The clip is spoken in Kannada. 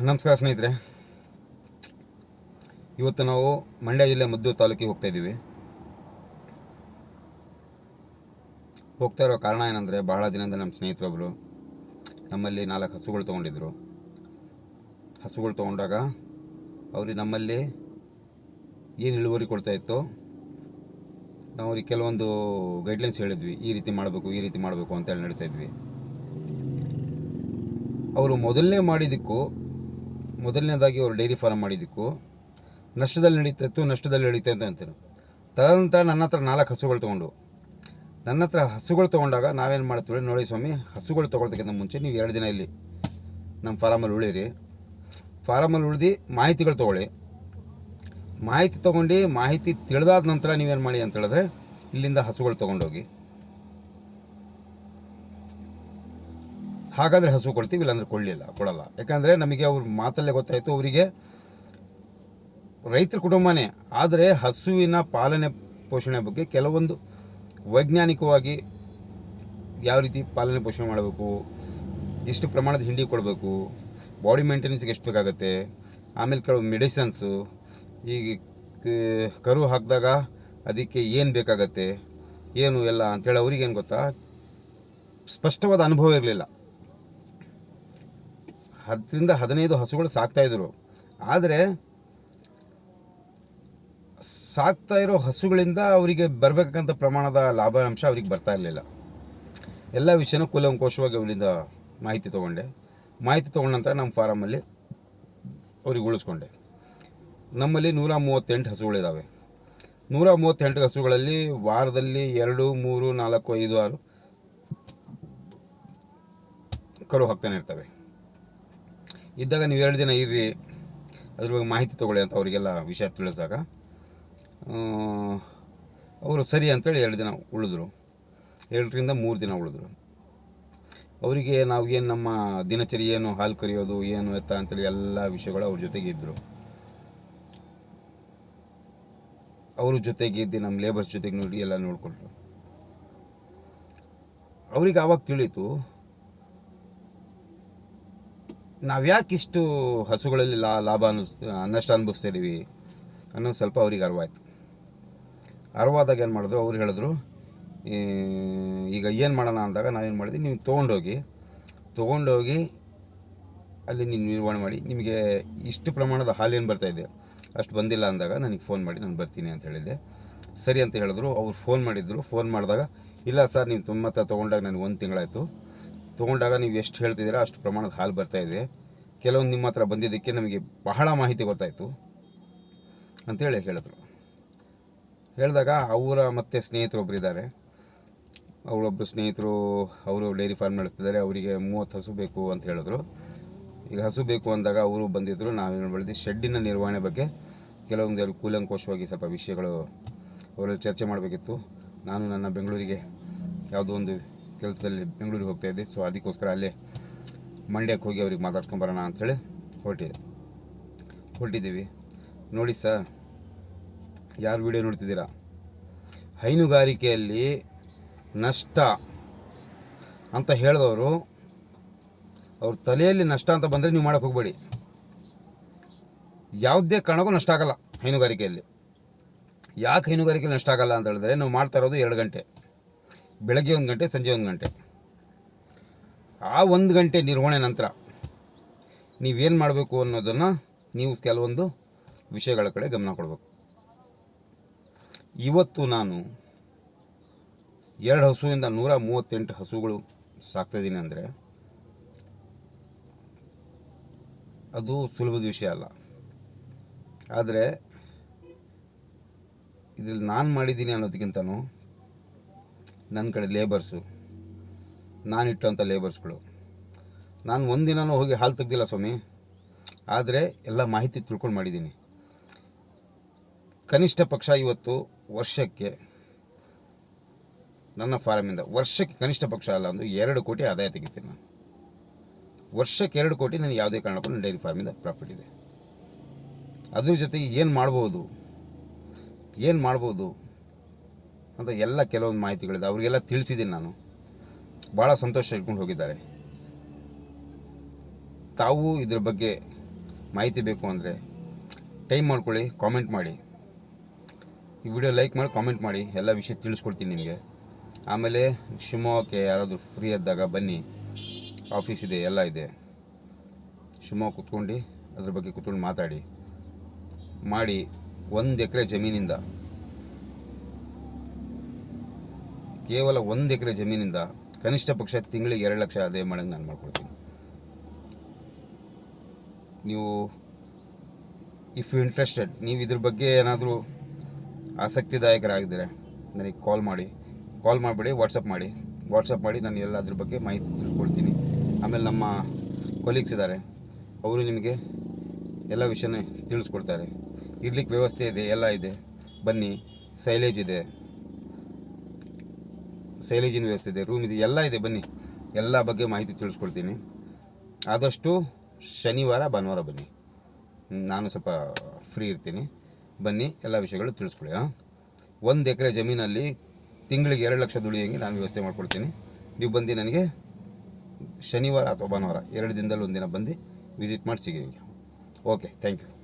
ನಮಸ್ಕಾರ ಸ್ನೇಹಿತರೆ. ಇವತ್ತು ನಾವು ಮಂಡ್ಯ ಜಿಲ್ಲೆ ಮದ್ದೂರು ತಾಲೂಕಿಗೆ ಹೋಗ್ತಾ ಇದ್ದೀವಿ. ಹೋಗ್ತಾ ಇರೋ ಕಾರಣ ಏನಂದರೆ ಬಹಳ ದಿನದಿಂದ ನಮ್ಮ ಸ್ನೇಹಿತರೊಬ್ಬರು ನಮ್ಮಲ್ಲಿ ನಾಲ್ಕು ಹಸುಗಳು ತೊಗೊಂಡಿದ್ರು. ಹಸುಗಳು ತೊಗೊಂಡಾಗ ಅವ್ರಿಗೆ ನಮ್ಮಲ್ಲಿ ಏನು ಇಳುವರಿ ಕೊಡ್ತಾ ಇತ್ತು, ನಾವು ಅವ್ರಿಗೆ ಕೆಲವೊಂದು ಗೈಡ್ಲೈನ್ಸ್ ಹೇಳಿದ್ವಿ. ಈ ರೀತಿ ಮಾಡಬೇಕು, ಈ ರೀತಿ ಮಾಡಬೇಕು ಅಂತೇಳಿ ನಡೀತಾ ಇದ್ವಿ. ಅವರು ಮೊದಲನೇ ಮಾಡಿದ್ದಕ್ಕೂ ಮೊದಲನೇದಾಗಿ ಅವರು ಡೈರಿ ಫಾರ್ಮ್ ಮಾಡಿದ್ದಕ್ಕೂ, ನಷ್ಟದಲ್ಲಿ ನಡೀತಾ ನಷ್ಟದಲ್ಲಿ ನಡೀತಾ ಇತ್ತು ಅಂತಾರೆ ತದನಂತರ ನನ್ನ ಹತ್ರ ನಾಲ್ಕು ಹಸುಗಳು ತೊಗೊಂಡು. ನನ್ನ ಹತ್ರ ಹಸುಗಳು ತೊಗೊಂಡಾಗ ನಾವೇನು ಮಾಡ್ತೀವಿ ನೋಡಿ ಸ್ವಾಮಿ, ಹಸುಗಳು ತೊಗೊಳ್ತಕ್ಕಿಂತ ಮುಂಚೆ ನೀವು ಎರಡು ದಿನ ಇಲ್ಲಿ ನಮ್ಮ ಫಾರಮಲ್ಲಿ ಉಳಿರಿ. ಫಾರಮಲ್ಲಿ ಉಳಿದು ಮಾಹಿತಿಗಳು ತೊಗೊಳ್ಳಿ. ಮಾಹಿತಿ ತೊಗೊಂಡು ಮಾಹಿತಿ ತಿಳಿದಾದ ನಂತರ ನೀವೇನು ಮಾಡಿ ಅಂತ ಹೇಳಿದ್ರೆ, ಇಲ್ಲಿಂದ ಹಸುಗಳು ತೊಗೊಂಡೋಗಿ. ಹಾಗಾದರೆ ಹಸು ಕೊಡ್ತೀವಿ, ಇಲ್ಲಾಂದರೆ ಕೊಡಲಿಲ್ಲ, ಕೊಡಲ್ಲ. ಯಾಕಂದರೆ ನಮಗೆ ಅವ್ರ ಮಾತಲ್ಲೇ ಗೊತ್ತಾಯಿತು, ಅವರಿಗೆ ರೈತರ ಕುಟುಂಬನೇ, ಆದರೆ ಹಸುವಿನ ಪಾಲನೆ ಪೋಷಣೆ ಬಗ್ಗೆ ಕೆಲವೊಂದು ವೈಜ್ಞಾನಿಕವಾಗಿ ಯಾವ ರೀತಿ ಪಾಲನೆ ಪೋಷಣೆ ಮಾಡಬೇಕು, ಎಷ್ಟು ಪ್ರಮಾಣದ ಹಿಂಡಿ ಕೊಡಬೇಕು, ಬಾಡಿ ಮೇಂಟೆನೆನ್ಸ್ಗೆ ಎಷ್ಟು ಬೇಕಾಗುತ್ತೆ, ಆಮೇಲೆ ಕೆಲವು ಮೆಡಿಸನ್ಸು, ಈಗ ಕರು ಹಾಕಿದಾಗ ಅದಕ್ಕೆ ಏನು ಬೇಕಾಗತ್ತೆ, ಏನು ಎಲ್ಲ ಅಂತೇಳಿ ಅವ್ರಿಗೇನು ಗೊತ್ತಾ? ಸ್ಪಷ್ಟವಾದ ಅನುಭವ ಇರಲಿಲ್ಲ. ಹತ್ತರಿಂದ ಹದಿನೈದು ಹಸುಗಳು ಸಾಕ್ತಾಯಿದ್ರು ಆದರೆ ಸಾಕ್ತಾ ಇರೋ ಹಸುಗಳಿಂದ ಅವರಿಗೆ ಬರಬೇಕಂತ ಪ್ರಮಾಣದ ಲಾಭಾಂಶ ಅವ್ರಿಗೆ ಬರ್ತಾ ಇರಲಿಲ್ಲ. ಎಲ್ಲ ವಿಷಯನೂ ಕುಲಂಕೋಶವಾಗಿ ಅವರಿಂದ ಮಾಹಿತಿ ತೊಗೊಂಡೆ. ಮಾಹಿತಿ ತೊಗೊಂಡ ನಂತರ ನಮ್ಮ ಫಾರಮಲ್ಲಿ ಅವ್ರಿಗೆ ಉಳಿಸ್ಕೊಂಡೆ. ನಮ್ಮಲ್ಲಿ ನೂರ ಮೂವತ್ತೆಂಟು ಹಸುಗಳಿದ್ದಾವೆ ನೂರ ಮೂವತ್ತೆಂಟು ಹಸುಗಳಲ್ಲಿ ವಾರದಲ್ಲಿ ಎರಡು, ಮೂರು, ನಾಲ್ಕು, ಐದು, ಆರು ಕರು ಹಾಕ್ತಾನೆ ಇರ್ತವೆ. ಇದ್ದಾಗ ನೀವು ಎರಡು ದಿನ ಇರ್ರಿ ಅದ್ರ ಬಗ್ಗೆ ಮಾಹಿತಿ ತೊಗೊಳ್ಳಿ ಅಂತ ಅವರಿಗೆಲ್ಲ ವಿಷಯ ತಿಳಿಸಿದಾಗ. ಅವರು ಸರಿ ಅಂತೇಳಿ ಎರಡು ದಿನ ಉಳಿದ್ರು. ಎರಡರಿಂದ ಮೂರು ದಿನ ಉಳಿದ್ರು. ಅವರಿಗೆ ನಾವು ಏನು ನಮ್ಮ ದಿನಚರಿ ಏನು ಹಾಲು ಕರಿಯೋದು, ಏನು ಎತ್ತ ಅಂತೇಳಿ ಎಲ್ಲ ವಿಷಯಗಳು ಅವ್ರ ಜೊತೆಗೆ ಇದ್ದರು ಅವ್ರ ಜೊತೆಗೆ ಇದ್ದು ನಮ್ಮ ಲೇಬರ್ಸ್ ಜೊತೆಗೆ ನೋಡಿ ಎಲ್ಲ ನೋಡಿಕೊಂಡ್ರು. ಅವ್ರಿಗೆ ಆವಾಗ ತಿಳಿಯಿತು ನಾವ್ಯಾಕಿಷ್ಟು ಹಸುಗಳಲ್ಲಿ ಲಾ ಲಾಭ ಅನ್ನಿಸ್ ನಷ್ಟ ಅನುಭವಿಸ್ತಾ ಇದ್ದೀವಿ ಅನ್ನೋದು ಸ್ವಲ್ಪ ಅವ್ರಿಗೆ ಅರ್ವಾಯ್ತು. ಅರ್ವಾದಾಗ ಏನು ಮಾಡಿದ್ರು, ಅವ್ರು ಹೇಳಿದ್ರು ಈಗ ಏನು ಮಾಡೋಣ ಅಂದಾಗ ನಾವೇನು ಮಾಡಿದ್ವಿ, ನೀವು ತೊಗೊಂಡೋಗಿ ತೊಗೊಂಡೋಗಿ ಅಲ್ಲಿ ನೀವು ನಿರ್ವಹಣೆ ಮಾಡಿ, ನಿಮಗೆ ಇಷ್ಟು ಪ್ರಮಾಣದ ಹಾಲು ಏನು ಬರ್ತಾ ಇದೆ, ಅಷ್ಟು ಬಂದಿಲ್ಲ ಅಂದಾಗ ನನಗೆ ಫೋನ್ ಮಾಡಿ, ನಾನು ಬರ್ತೀನಿ ಅಂತ ಹೇಳಿದ್ದೆ. ಸರಿ ಅಂತ ಹೇಳಿದ್ರು, ಅವ್ರು ಫೋನ್ ಮಾಡಿದ್ರು ಫೋನ್ ಮಾಡಿದಾಗ, ಇಲ್ಲ ಸರ್, ನೀವು ತುಂಬ ತೊಗೊಂಡಾಗ ನನಗೆ ಒಂದು ತಿಂಗಳಾಯಿತು ತೊಗೊಂಡಾಗ ನೀವು ಎಷ್ಟು ಹೇಳ್ತಿದ್ದೀರಾ ಅಷ್ಟು ಪ್ರಮಾಣದ ಹಾಲು ಬರ್ತಾ ಇದೆ. ಕೆಲವೊಂದು ನಿಮ್ಮ ಹತ್ರ ಬಂದಿದ್ದಕ್ಕೆ ನಮಗೆ ಬಹಳ ಮಾಹಿತಿ ಗೊತ್ತಾಯಿತು ಅಂತೇಳಿ ಹೇಳಿದ್ರು. ಹೇಳಿದಾಗ ಅವರ ಮತ್ತೆ ಸ್ನೇಹಿತರೊಬ್ಬರು ಇದ್ದಾರೆ. ಅವರೊಬ್ಬರು ಸ್ನೇಹಿತರು ಅವರು ಡೈರಿ ಫಾರ್ಮ್ ನಡೆಸ್ತಿದ್ದಾರೆ. ಅವರಿಗೆ ಮೂವತ್ತು ಹಸು ಬೇಕು ಅಂತ ಹೇಳಿದ್ರು. ಈಗ ಹಸು ಬೇಕು ಅಂದಾಗ ಅವರು ಬಂದಿದ್ದರು ನಾವೇನು ಬೆಳೆದು ಶೆಡ್ಡಿನ ನಿರ್ವಹಣೆ ಬಗ್ಗೆ ಕೆಲವೊಂದು ಕೂಲಂಕೋಶವಾಗಿ ಸ್ವಲ್ಪ ವಿಷಯಗಳು ಅವರಲ್ಲಿ ಚರ್ಚೆ ಮಾಡಬೇಕಿತ್ತು. ನಾನು ನನ್ನ ಬೆಂಗಳೂರಿಗೆ ಯಾವುದೋ ಒಂದು ಕೆಲಸದಲ್ಲಿ ಬೆಂಗಳೂರಿಗೆ ಹೋಗ್ತಾ ಇದ್ದೆ. ಸೊ ಅದಕ್ಕೋಸ್ಕರ ಅಲ್ಲೇ ಮಂಡ್ಯಕ್ಕೆ ಹೋಗಿ ಅವ್ರಿಗೆ ಮಾತಾಡ್ಸ್ಕೊಂಬರೋಣ ಅಂಥೇಳಿ ಹೊರಟಿದೆ ಹೊರಟಿದ್ದೀವಿ. ನೋಡಿ ಸರ್, ಯಾರು ವಿಡಿಯೋ ನೋಡ್ತಿದ್ದೀರಾ? ಹೈನುಗಾರಿಕೆಯಲ್ಲಿ ನಷ್ಟ ಅಂತ ಹೇಳಿದವರು, ಅವ್ರ ತಲೆಯಲ್ಲಿ ನಷ್ಟ ಅಂತ ಬಂದರೆ ನೀವು ಮಾಡೋಕ್ಕೆ ಹೋಗಬೇಡಿ. ಯಾವುದೇ ಕಾರಣಕ್ಕೂ ನಷ್ಟ ಆಗಲ್ಲ ಹೈನುಗಾರಿಕೆಯಲ್ಲಿ. ಯಾಕೆ ಹೈನುಗಾರಿಕೆಯಲ್ಲಿ ನಷ್ಟ ಆಗಲ್ಲ ಅಂತ ಹೇಳಿದ್ರೆ, ನಾವು ಮಾಡ್ತಾ ಇರೋದು ಎರಡು ಗಂಟೆ. ಬೆಳಗ್ಗೆ ಒಂದು ಗಂಟೆ, ಸಂಜೆ ಒಂದು ಗಂಟೆ. ಆ ಒಂದು ಗಂಟೆ ನಿರ್ವಹಣೆ ನಂತರ ನೀವೇನು ಮಾಡಬೇಕು ಅನ್ನೋದನ್ನು ನೀವು ಕೆಲವೊಂದು ವಿಷಯಗಳ ಕಡೆ ಗಮನ ಕೊಡಬೇಕು. ಇವತ್ತು ನಾನು ಎರಡು ಹಸುವಿಂದ ನೂರ ಮೂವತ್ತೆಂಟು ಹಸುಗಳು ಸಾಕ್ತಿದ್ದೀನಿ ಅಂದರೆ ಅದು ಸುಲಭದ ವಿಷಯ ಅಲ್ಲ. ಆದರೆ ಇದರಲ್ಲಿ ನಾನು ಮಾಡಿದ್ದೀನಿ ಅನ್ನೋದಕ್ಕಿಂತನೂ ನನ್ನ ಕಡೆ ಲೇಬರ್ಸು ನಾನು ಇಟ್ಟಂಥ ಲೇಬರ್ಸ್ಗಳು ನಾನು ಒಂದಿನೂ ಹೋಗಿ ಹಾಲು ತೆಗ್ದಿಲ್ಲ ಸ್ವಾಮಿ. ಆದರೆ ಎಲ್ಲ ಮಾಹಿತಿ ತಿಳ್ಕೊಂಡು ಮಾಡಿದ್ದೀನಿ. ಕನಿಷ್ಠ ಪಕ್ಷ ಇವತ್ತು ವರ್ಷಕ್ಕೆ ನನ್ನ ಫಾರಮಿಂದ ವರ್ಷಕ್ಕೆ ಕನಿಷ್ಠ ಪಕ್ಷ ಅಲ್ಲ, ಒಂದು ಎರಡು ಕೋಟಿ ಆದಾಯ ತೆಗಿತೀನಿ ನಾನು. ವರ್ಷಕ್ಕೆ ಎರಡು ಕೋಟಿ ನನಗೆ ಯಾವುದೇ ಕಾರಣಕ್ಕೂ ನನ್ನ ಡೈರಿ ಫಾರ್ಮಿಂದ ಪ್ರಾಫಿಟ್ ಇದೆ. ಅದ್ರ ಜೊತೆಗೆ ಏನು ಮಾಡ್ಬೋದು? ಏನು ಮಾಡ್ಬೋದು? ಅಂತ ಎಲ್ಲ ಕೆಲವೊಂದು ಮಾಹಿತಿಗಳಿದೆ. ಅವರಿಗೆಲ್ಲ ತಿಳಿಸಿದ್ದೀನಿ ನಾನು. ಭಾಳ ಸಂತೋಷ ಇಟ್ಕೊಂಡು ಹೋಗಿದ್ದಾರೆ. ತಾವು ಇದ್ರ ಬಗ್ಗೆ ಮಾಹಿತಿ ಬೇಕು ಅಂದರೆ ಟೈಮ್ ಮಾಡ್ಕೊಳ್ಳಿ ಕಾಮೆಂಟ್ ಮಾಡಿ. ಈ ವಿಡಿಯೋ ಲೈಕ್ ಮಾಡಿ ಕಾಮೆಂಟ್ ಮಾಡಿ. ಎಲ್ಲ ವಿಷಯ ತಿಳಿಸ್ಕೊಡ್ತೀನಿ ನಿಮಗೆ. ಆಮೇಲೆ ಶಿವಮೊಗ್ಗಕ್ಕೆ ಯಾರಾದರೂ ಫ್ರೀ ಇದ್ದಾಗ ಬನ್ನಿ. ಆಫೀಸ್ ಇದೆ, ಎಲ್ಲ ಇದೆ. ಶಿವಮೊಗ್ಗ ಕುತ್ಕೊಂಡು, ಅದ್ರ ಬಗ್ಗೆ ಕುತ್ಕೊಂಡು ಮಾತಾಡಿ. ಮಾಡಿ ಒಂದು ಎಕರೆ ಜಮೀನಿಂದ ಕೇವಲ ಒಂದು ಎಕರೆ ಜಮೀನಿಂದ ಕನಿಷ್ಠ ಪಕ್ಷ ತಿಂಗಳಿಗೆ ಎರಡು ಲಕ್ಷ ಆದಾಯ ಮಾಡಂಗೆ ನಾನು ಮಾಡ್ಕೊಳ್ತೀನಿ. ನೀವು ಇಫ್ ಯು ಇಂಟ್ರೆಸ್ಟೆಡ್ ನೀವು ಇದ್ರ ಬಗ್ಗೆ ಏನಾದರೂ ಆಸಕ್ತಿದಾಯಕರಾಗಿದ್ದರೆ, ನನಗೆ ಕಾಲ್ ಮಾಡಿ. ಕಾಲ್ ಮಾಡಿಬಿಡಿ ವಾಟ್ಸಪ್ ಮಾಡಿ. ವಾಟ್ಸಪ್ ಮಾಡಿ ನಾನು ಎಲ್ಲ ಅದ್ರ ಬಗ್ಗೆ ಮಾಹಿತಿ ತಿಳ್ಕೊಳ್ತೀನಿ. ಆಮೇಲೆ ನಮ್ಮ ಕೊಲೀಗ್ಸ್ ಇದ್ದಾರೆ ಅವರು ನಿಮಗೆ ಎಲ್ಲ ವಿಷಯನೇ ತಿಳಿಸ್ಕೊಡ್ತಾರೆ. ಇರ್ಲಿಕ್ಕೆ ವ್ಯವಸ್ಥೆ ಇದೆ, ಎಲ್ಲ ಇದೆ. ಬನ್ನಿ ಸೈಲೇಜ್ ಇದೆ. ಸೈಲೇಜಿನ ವ್ಯವಸ್ಥೆ ಇದೆ ರೂಮ್ ಇದೆ, ಎಲ್ಲ ಇದೆ, ಬನ್ನಿ. ಎಲ್ಲ ಬಗ್ಗೆ ಮಾಹಿತಿ ತಿಳಿಸ್ಕೊಡ್ತೀನಿ. ಆದಷ್ಟು ಶನಿವಾರ, ಭಾನುವಾರ ಬನ್ನಿ. ನಾನು ಸ್ವಲ್ಪ ಫ್ರೀ ಇರ್ತೀನಿ. ಬನ್ನಿ, ಎಲ್ಲ ವಿಷಯಗಳು ತಿಳಿಸ್ಕೊಳ್ಳಿ ಹಾಂ? ಒಂದು ಎಕರೆ ಜಮೀನಲ್ಲಿ ತಿಂಗಳಿಗೆ ಎರಡು ಲಕ್ಷ ದುಡಿಯಂಗೆ ನಾನು ವ್ಯವಸ್ಥೆ ಮಾಡ್ಕೊಡ್ತೀನಿ. ನೀವು ಬಂದು ನನಗೆ ಶನಿವಾರ ಅಥವಾ ಭಾನುವಾರ, ಎರಡು ದಿನದಲ್ಲಿ ಒಂದಿನ ಬಂದು ವಿಸಿಟ್ ಮಾಡಿ ಸಿಗಿ. Okay thank you